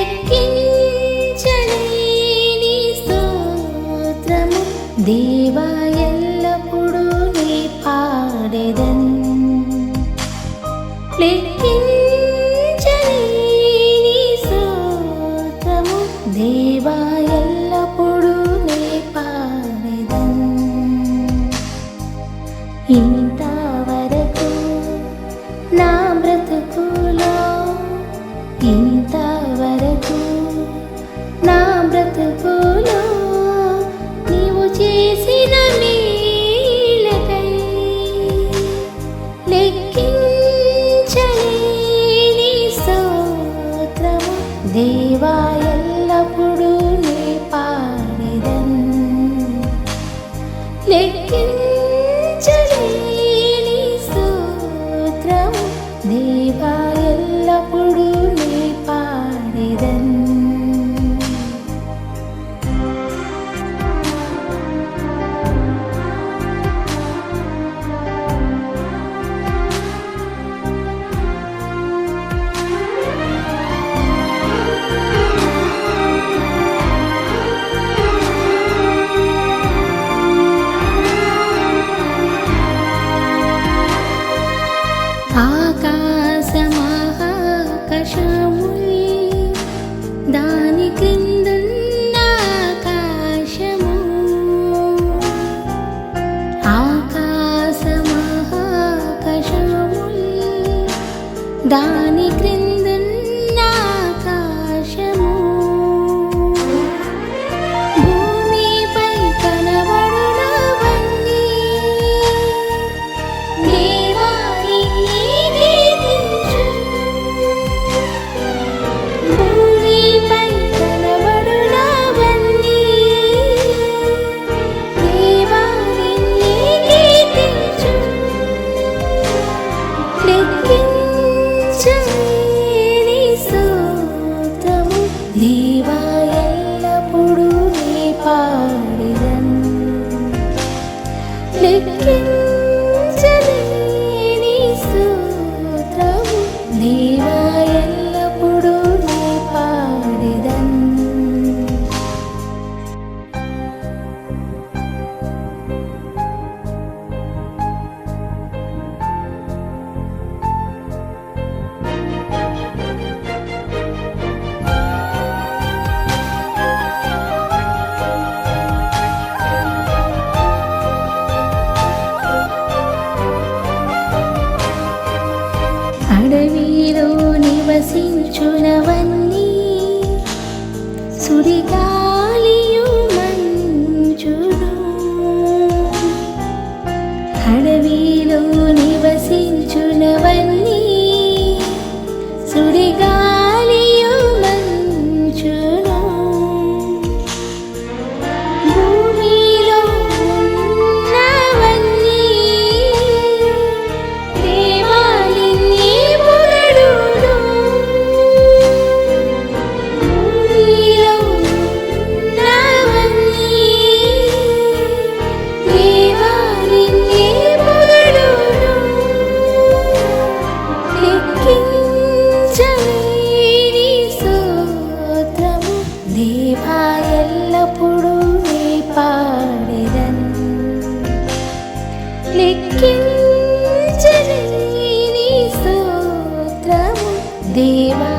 లెక్కించలేని ఇంతవరకు నా బ్రతుకులో ఇంత ലക്കിൻ ఆకాశమాకాశముల్ దాని క్రిందున్న ఆకాశము ఆకాశమాకాశముల్ దాని క్రింద సుడిగాలియు మంచుడు హడ దేవా